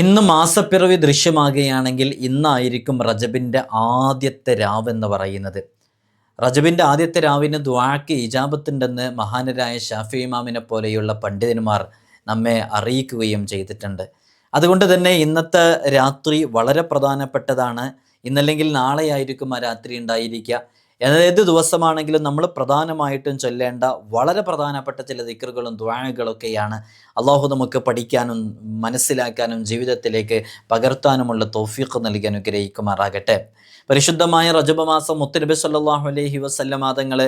ഇന്ന് മാസപ്പിറവി ദൃശ്യമാകുകയാണെങ്കിൽ ഇന്നായിരിക്കും റജബിന്റെ ആദ്യത്തെ രാവ് എന്ന് പറയുന്നത്. റജബിന്റെ ആദ്യത്തെ രാവിന് ദ്വാക്ക് ഇജാബത്തുണ്ടെന്ന് മഹാനരായ ഷാഫി ഇമാമിനെ പോലെയുള്ള പണ്ഡിതന്മാർ നമ്മെ അറിയിക്കുകയും ചെയ്തിട്ടുണ്ട്. അതുകൊണ്ട് തന്നെ ഇന്നത്തെ രാത്രി വളരെ പ്രധാനപ്പെട്ടതാണ്. ഇന്നല്ലെങ്കിൽ നാളെയായിരിക്കും ആ രാത്രി ഉണ്ടായിരിക്കുക. ഏത് ദിവസമാണെങ്കിലും നമ്മൾ പ്രധാനമായിട്ടും ചൊല്ലേണ്ട വളരെ പ്രധാനപ്പെട്ട ചില ദിക്കറുകളും ദ്വാഴകളൊക്കെയാണ് അള്ളാഹു നമുക്ക് പഠിക്കാനും മനസ്സിലാക്കാനും ജീവിതത്തിലേക്ക് പകർത്താനുമുള്ള തോഫീഖ് നൽകി അനുഗ്രഹിക്കുമാറാകട്ടെ. പരിശുദ്ധമായ റജബ് മാസം മുത്തനബി സല്ലാഹു അലൈഹി വസല്ലമാതങ്ങൾ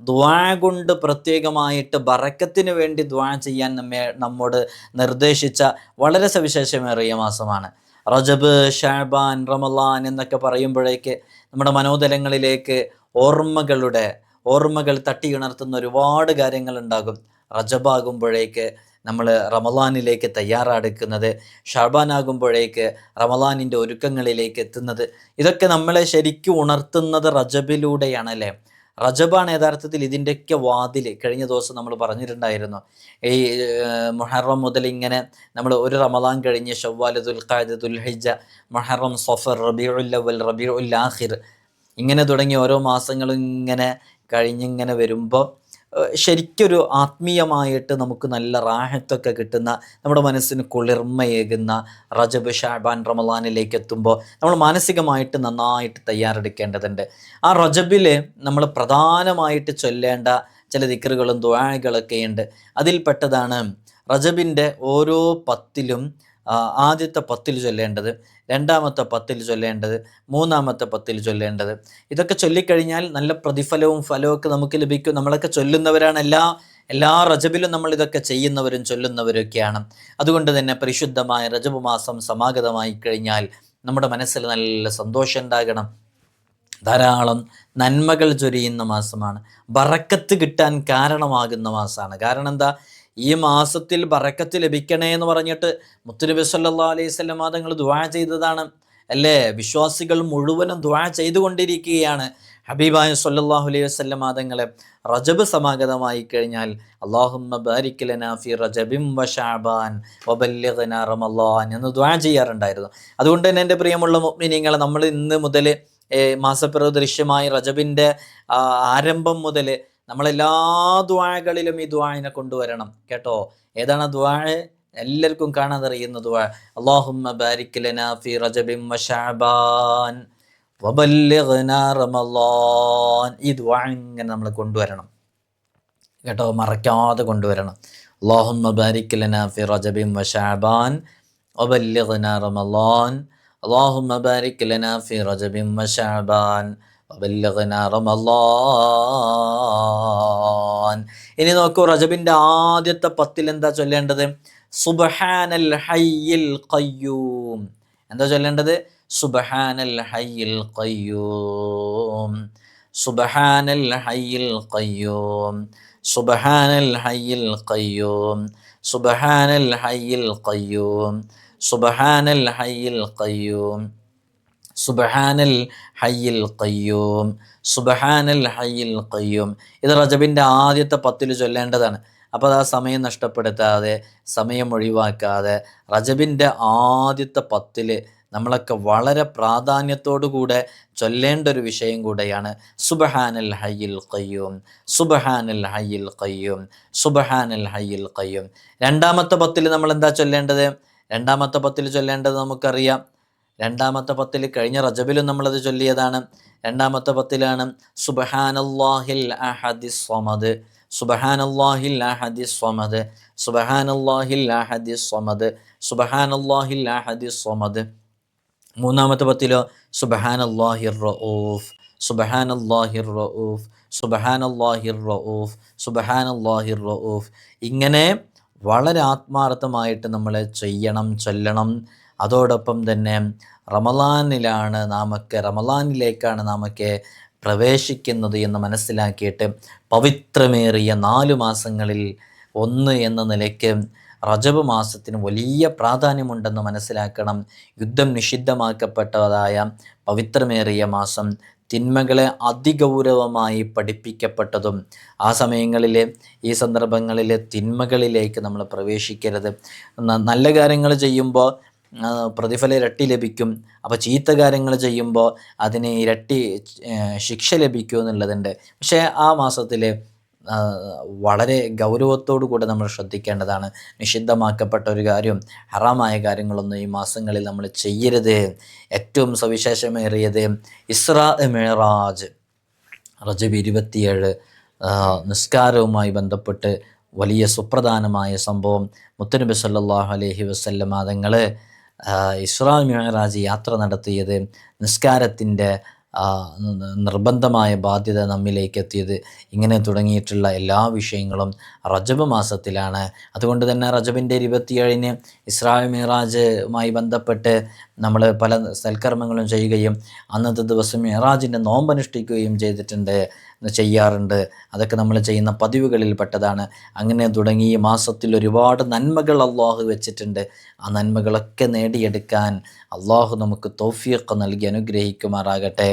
ദ്വാ കൊണ്ട് പ്രത്യേകമായിട്ട് ബറക്കത്തിന് വേണ്ടി ദ്വാ ചെയ്യാൻ നമ്മെ നമ്മോട് നിർദ്ദേശിച്ച വളരെ സവിശേഷമേറിയ മാസമാണ്. റജബ് ഷാബാൻ റമലാൻ എന്നൊക്കെ പറയുമ്പോഴേക്ക് നമ്മുടെ മനോദലങ്ങളിലേക്ക് ഓർമ്മകളുടെ ഓർമ്മകൾ തട്ടിയുണർത്തുന്ന ഒരുപാട് കാര്യങ്ങൾ ഉണ്ടാകും റജബാകുമ്പോഴേക്ക് നമ്മൾ റമലാനിലേക്ക് തയ്യാറെടുക്കുന്നത് ഷാബാനാകുമ്പോഴേക്ക് റമലാനിന്റെ ഒരുക്കങ്ങളിലേക്ക് എത്തുന്നത്. ഇതൊക്കെ നമ്മളെ ശരിക്കും ഉണർത്തുന്നത് റജബിലൂടെയാണല്ലേ? റജബാണ് യഥാർത്ഥത്തിൽ ഇതിന്റെയൊക്കെ വാതിൽ. കഴിഞ്ഞ ദിവസം നമ്മൾ പറഞ്ഞിട്ടുണ്ടായിരുന്നു ഈ മുഹറം മുതൽ ഇങ്ങനെ നമ്മൾ ഒരു റമദാൻ കഴിഞ്ഞ് ഷവ്വാൽ ദുൽഖാദ് ദുൽഹിജ മുഹറം സഫർ റബിഉല്ലവൽ റബിഉൽ ആഹിർ ഇങ്ങനെ തുടങ്ങി ഓരോ മാസങ്ങളും ഇങ്ങനെ കഴിഞ്ഞിങ്ങനെ വരുമ്പോൾ ശരിക്കൊരു ആത്മീയമായിട്ട് നമുക്ക് നല്ല റാഹത്തൊക്കെ കിട്ടുന്ന നമ്മുടെ മനസ്സിന് കുളിർമയേകുന്ന റജബ് ഷാബാൻ റമലാനിലേക്ക് എത്തുമ്പോൾ നമ്മൾ മാനസികമായിട്ട് നന്നായിട്ട് തയ്യാറെടുക്കേണ്ടതുണ്ട്. ആ റജബിൽ നമ്മൾ പ്രധാനമായിട്ട് ചൊല്ലേണ്ട ചില ദിക്കറുകളും ദ്വാഴകളൊക്കെയുണ്ട് അതിൽപ്പെട്ടതാണ് റജബിന്റെ ഓരോ പത്തിലും ആദ്യത്തെ പത്തിൽ ചൊല്ലേണ്ടത് രണ്ടാമത്തെ പത്തിൽ ചൊല്ലേണ്ടത് മൂന്നാമത്തെ പത്തിൽ ചൊല്ലേണ്ടത്. ഇതൊക്കെ ചൊല്ലിക്കഴിഞ്ഞാൽ നല്ല പ്രതിഫലവും ഫലവും ഒക്കെ നമുക്ക് ലഭിക്കും. നമ്മളൊക്കെ ചൊല്ലുന്നവരാണ് എല്ലാ എല്ലാ റജബിലും നമ്മൾ ഇതൊക്കെ ചെയ്യുന്നവരും ചൊല്ലുന്നവരൊക്കെയാണ്. അതുകൊണ്ട് തന്നെ പരിശുദ്ധമായ റജബ് മാസം സമാഗതമായി കഴിഞ്ഞാൽ നമ്മുടെ മനസ്സിൽ നല്ല സന്തോഷം ഉണ്ടാകണം. ധാരാളം നന്മകൾ ചൊരിയുന്ന മാസമാണ്. ബറക്കത്ത് കിട്ടാൻ കാരണമാകുന്ന മാസമാണ്. കാരണം എന്താ? ഈ മാസത്തിൽ ബറക്കത്ത് ലഭിക്കണേ എന്ന് പറഞ്ഞിട്ട് മുത്തുനബി സല്ലാ അലൈഹി സ്വലം തങ്ങൾ ദ്വാ ചെയ്തതാണ്. അല്ലേ? വിശ്വാസികൾ മുഴുവനും ദ്വാ ചെയ്തുകൊണ്ടിരിക്കുകയാണ്. ഹബീബായ സല്ലാഹു അലൈഹി വസ്ലം മാതങ്ങളെ റജബ് സമാഗതമായി കഴിഞ്ഞാൽ അള്ളാഹുമ്മ റജബിം എന്ന് ദ്വാ ചെയ്യാറുണ്ടായിരുന്നു. അതുകൊണ്ട് തന്നെ എന്റെ പ്രിയമുള്ള മുഗ്മിനിങ്ങളെ നമ്മൾ ഇന്ന് മുതൽ മാസപ്പിറവ് ദൃശ്യമായി റജബിന്റെ ആരംഭം മുതൽ നമ്മളെല്ലാ ദ്വാഴകളിലും ഈ ദ്വാഴിനെ കൊണ്ടുവരണം കേട്ടോ ഏതാണ് ദ്വാഴ എല്ലാവർക്കും കാണാതറിയുന്ന ദ്വാ അള്ളാഹുമ്മ ബാരിക് ലനാ ഫി റജബിൻ വശഅബാൻ വബല്ലിഗ്നാ റമളാൻ ഈ ദ്വാ ഇങ്ങനെ നമ്മൾ കൊണ്ടുവരണം കേട്ടോ മറക്കാതെ കൊണ്ടുവരണം അള്ളാഹുമ്മ ബാരിക് ലനാ ഫി റജബിൻ വശഅബാൻ വബല്ലിഗ്നാ റമളാൻ അള്ളാഹുമ്മ ബാരിക് ലനാ ഫി റജബിൻ വശഅബാൻ وبلغنا റമളാൻ ഇനി നോക്കൂ റജബിന്റെ ആദ്യത്തെ പത്തിൽ എന്താ ചൊല്ലേണ്ടത്? സുബഹാനൽ ഹയ്യിൽ ഖയ്യൂം. എന്താ ചൊല്ലേണ്ടത്? സുബഹാനൽ ഹയ്യിൽ ഖയ്യൂം. സുബഹാനൽ ഹയ്യിൽ ഖയ്യൂം. സുബഹാനൽ ഹയ്യിൽ ഖയ്യൂം. സുബഹാനൽ ഹയ്യിൽ ഖയ്യൂം. സുബഹാനൽ ഹയ്യിൽ ഖയ്യൂം. സുബഹാനൽ ഹയ്യിൽ കയ്യൂം സുബഹാനൽ ഹയ്യിൽ കയ്യൂം ഇത് റജബിന്റെ ആദ്യത്തെ പത്തിൽ ചൊല്ലേണ്ടതാണ്. അപ്പോൾ അത് ആ സമയം നഷ്ടപ്പെടുത്താതെ സമയം ഒഴിവാക്കാതെ റജബിന്റെ ആദ്യത്തെ പത്തിൽ നമ്മളൊക്കെ വളരെ പ്രാധാന്യത്തോടു കൂടെ ചൊല്ലേണ്ട ഒരു വിഷയം കൂടെയാണ് സുബഹാനൽ ഹയ്യിൽ കയ്യൂം സുബഹാനൽ ഹയ്യിൽ കയ്യൂം സുബഹാനൽ ഹയ്യിൽ കയ്യൂം രണ്ടാമത്തെ പത്തിൽ നമ്മൾ എന്താ ചൊല്ലേണ്ടത്? രണ്ടാമത്തെ പത്തിൽ ചൊല്ലേണ്ടത് നമുക്കറിയാം. രണ്ടാമത്തെ പത്തിൽ കഴിഞ്ഞ റജബിലും നമ്മളത് ചൊല്ലിയതാണ്. രണ്ടാമത്തെ പത്തിലാണ് സുബഹാനല്ലാഹിൽ അഹദി സ്വമദ്. സുബഹാനല്ലാഹിൽ അഹദി സ്വമദ്. സുബഹാനല്ലാഹിൽ അഹദി സ്വമദ്. സുബഹാനല്ലാഹിൽ അഹദി സ്വമദ്. മൂന്നാമത്തെ പത്തിലോ സുബഹാനല്ലാഹിർ റഊഫ്. സുബഹാനല്ലാഹിർ റഊഫ്. സുബഹാനല്ലാഹിർ റഊഫ്. സുബഹാനല്ലാഹിർ റഊഫ്. ഇങ്ങനെ വളരെ ആത്മാർത്ഥമായിട്ട് നമ്മൾ ചെയ്യണം ചൊല്ലണം. അതോടൊപ്പം തന്നെ റമലാനിലാണ് നാമൊക്കെ റമലാനിലേക്കാണ് നാമൊക്കെ പ്രവേശിക്കുന്നത് എന്ന് മനസ്സിലാക്കിയിട്ട് പവിത്രമേറിയ നാല് മാസങ്ങളിൽ ഒന്ന് എന്ന നിലയ്ക്ക് റജബ് മാസത്തിന് വലിയ പ്രാധാന്യമുണ്ടെന്ന് മനസ്സിലാക്കണം. യുദ്ധം നിഷിദ്ധമാക്കപ്പെട്ടതായ പവിത്രമേറിയ മാസം തിന്മകളെ അതിഗൗരവമായി പഠിപ്പിക്കപ്പെട്ടതും ആ സമയങ്ങളിൽ ഈ സന്ദർഭങ്ങളിൽ തിന്മകളിലേക്ക് നമ്മൾ പ്രവേശിക്കരുത്. നല്ല കാര്യങ്ങൾ ചെയ്യുമ്പോൾ പ്രതിഫലം ഇരട്ടി ലഭിക്കും. അപ്പോൾ ചീത്ത കാര്യങ്ങൾ ചെയ്യുമ്പോൾ അതിന് ഇരട്ടി ശിക്ഷ ലഭിക്കും എന്നുള്ളതുണ്ട്. പക്ഷേ ആ മാസത്തിൽ വളരെ ഗൗരവത്തോടു കൂടെ നമ്മൾ ശ്രദ്ധിക്കേണ്ടതാണ്. നിഷിദ്ധമാക്കപ്പെട്ട ഒരു കാര്യം ഹറാമായ കാര്യങ്ങളൊന്നും ഈ മാസങ്ങളിൽ നമ്മൾ ചെയ്യരുത്. ഏറ്റവും സവിശേഷമേറിയത് ഇസ്രാ മെഹറാജ് റജബ് ഇരുപത്തിയേഴ് നിസ്കാരവുമായി ബന്ധപ്പെട്ട് വലിയ സുപ്രധാനമായ സംഭവം മുത്തനബി സല്ലാഹു അലഹി വസല്ലമ തങ്ങൾ ഇസ്രാ മിറാജ് യാത്ര നടത്തിയത് നിസ്കാരത്തിന്റെ നിർബന്ധമായ ബാധ്യത നമ്മിലേക്ക് എത്തിയത്. ഇങ്ങനെ തുടങ്ങിയിട്ടുള്ള എല്ലാ വിഷയങ്ങളും റജബ് മാസത്തിലാണ്. അതുകൊണ്ട് തന്നെ റജബിന്റെ ഇരുപത്തിയേഴിന് ഇസ്രായ മിറാജുമായി ബന്ധപ്പെട്ട് നമ്മൾ പല സൽക്കർമ്മങ്ങളും ചെയ്യുകയും അന്നത്തെ ദിവസം മിറാജിന്റെ നോമ്പനുഷ്ഠിക്കുകയും ചെയ്തിട്ടുണ്ട്. ചെയ്യാറുണ്ട് അതൊക്കെ നമ്മൾ ചെയ്യുന്ന പതിവുകളിൽ പെട്ടതാണ് അങ്ങനെ തുടങ്ങി ഈ മാസത്തിൽ ഒരുപാട് നന്മകൾ അള്ളാഹു വെച്ചിട്ടുണ്ട് ആ നന്മകളൊക്കെ നേടിയെടുക്കാൻ അള്ളാഹു നമുക്ക് തൗഫീഖ് നൽകി അനുഗ്രഹിക്കുമാറാകട്ടെ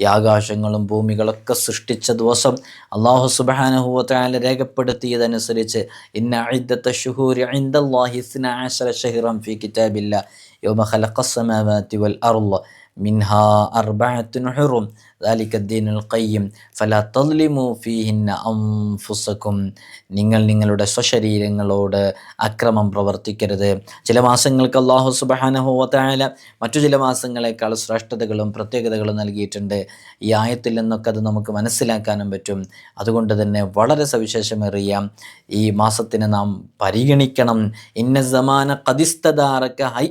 ഈ ആകാശങ്ങളും ഭൂമികളൊക്കെ സൃഷ്ടിച്ച ദിവസം അള്ളാഹു സുബാനുഹുവത്തായാലും രേഖപ്പെടുത്തിയതനുസരിച്ച് ഇന്ന ഇദ്ദത്ത ഷുഹൂരി ഇൻദല്ലാഹി ഇസ്ന ആശര ഷഹിറം ഫി കിതാബില്ല യൗമ ഖലഖസ്സമാവാതി വൽ അർള് منها أربعة حرم ദാലിക്കദ്ദീനുൽ കയ്യും ഫല തദ്ലിമു ഫീഹിന്ന അംഫുസക്കും നിങ്ങൾ നിങ്ങളുടെ സ്വശരീരങ്ങളോട് അക്രമം പ്രവർത്തിക്കരുത്. ചില മാസങ്ങൾക്ക് അള്ളാഹു സുബഹാനഹുവത്തായാല മറ്റു ചില മാസങ്ങളെക്കാൾ ശ്രേഷ്ഠതകളും പ്രത്യേകതകളും നൽകിയിട്ടുണ്ട്. ഈ ആയത്തിൽ നിന്നൊക്കെ അത് നമുക്ക് മനസ്സിലാക്കാനും പറ്റും. അതുകൊണ്ട് തന്നെ വളരെ സവിശേഷമേറിയ ഈ മാസത്തിനെ നാം പരിഗണിക്കണം. ഇന്ന സമാന കദിസ്തദാറക്ക ഹൈ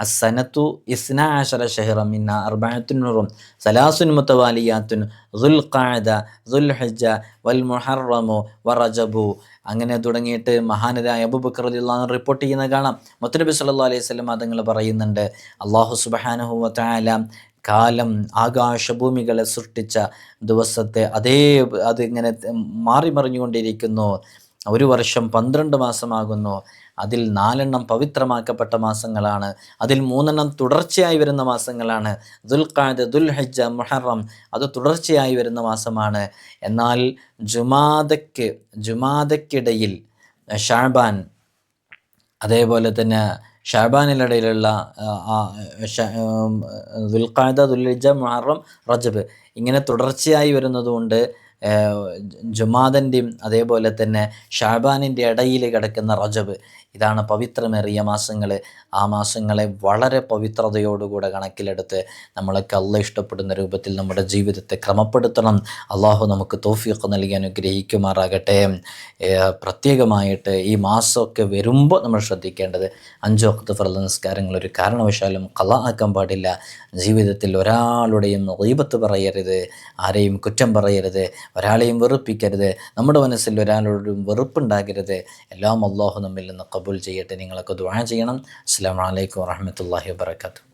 അസനത്തു ഇസ്നാശര ഷെഹ്റമിന്ന അർബാത്തുനുറും സലാസുൻ മുത്തവാലിയാത്തുൻ ദുൽ ഖാദ ദുൽ ഹജ്ജ വൽ മുഹറമു വറജബു. അങ്ങനെ തുടങ്ങിയിട്ട് മഹാനരായ അബുബക്കർ അലിള്ളാന്ന് റിപ്പോർട്ട് ചെയ്യുന്ന കാണാം. മുത്തനബി സല്ലാ അലൈഹി സ്വലം അതുങ്ങൾ പറയുന്നുണ്ട് അള്ളാഹു സുബാനുഹുവല കാലം ആകാശഭൂമികളെ സൃഷ്ടിച്ച ദിവസത്തെ അതേ അതിങ്ങനെ മാറി മറിഞ്ഞുകൊണ്ടിരിക്കുന്നു ഒരു വർഷം പന്ത്രണ്ട് മാസമാകുന്നു. അതിൽ നാലെണ്ണം പവിത്രമാക്കപ്പെട്ട മാസങ്ങളാണ്. അതിൽ മൂന്നെണ്ണം തുടർച്ചയായി വരുന്ന മാസങ്ങളാണ്. ദുൽഖാദ് ദുൽഹജ്ജ മുഹറം അത് തുടർച്ചയായി വരുന്ന മാസമാണ്. എന്നാൽ ജുമാദയ്ക്ക് ജുമാദയ്ക്കിടയിൽ ഷാബാൻ അതേപോലെ തന്നെ ഷാബാനിലിടയിലുള്ള ദുൽഖാദ ദുൽഹജ്ജ മുഹറം റജബ് ഇങ്ങനെ തുടർച്ചയായി വരുന്നതുകൊണ്ട് ജുമാദന്റെയും അതേപോലെ തന്നെ ഷാബാനിന്റെ ഇടയിൽ കിടക്കുന്ന റജബ് ഇതാണ് പവിത്രമേറിയ മാസങ്ങൾ ആ മാസങ്ങളെ വളരെ പവിത്രതയോടുകൂടെ കണക്കിലെടുത്ത് നമ്മളൊക്കെ അല്ല ഇഷ്ടപ്പെടുന്ന രൂപത്തിൽ നമ്മുടെ ജീവിതത്തെ ക്രമപ്പെടുത്തണം. അള്ളാഹു നമുക്ക് തോഫിയൊക്കെ നൽകി അനുഗ്രഹിക്കുമാറാകട്ടെ. പ്രത്യേകമായിട്ട് ഈ മാസമൊക്കെ വരുമ്പോൾ നമ്മൾ ശ്രദ്ധിക്കേണ്ടത് അഞ്ച് വക്ത് ഫർദ നിസ്കാരങ്ങൾ ഒരു കാരണവശാലും കല ആക്കാൻ പാടില്ല. ജീവിതത്തിൽ ഒരാളുടെയും റീബത്ത് പറയരുത് ആരെയും കുറ്റം പറയരുത് ഒരാളെയും വെറുപ്പിക്കരുത്. നമ്മുടെ മനസ്സിൽ ഒരാളോടും വെറുപ്പുണ്ടാകരുത്. എല്ലാം അള്ളാഹു നമ്മിൽ നിന്ന് കബൂൽ ചെയ്യട്ടെ. നിങ്ങളൊക്കെ ദുആ ചെയ്യണം. അസ്സാം വലൈക്കും വാഹമത്തല്ലാഹി വാബർക്കാത്തു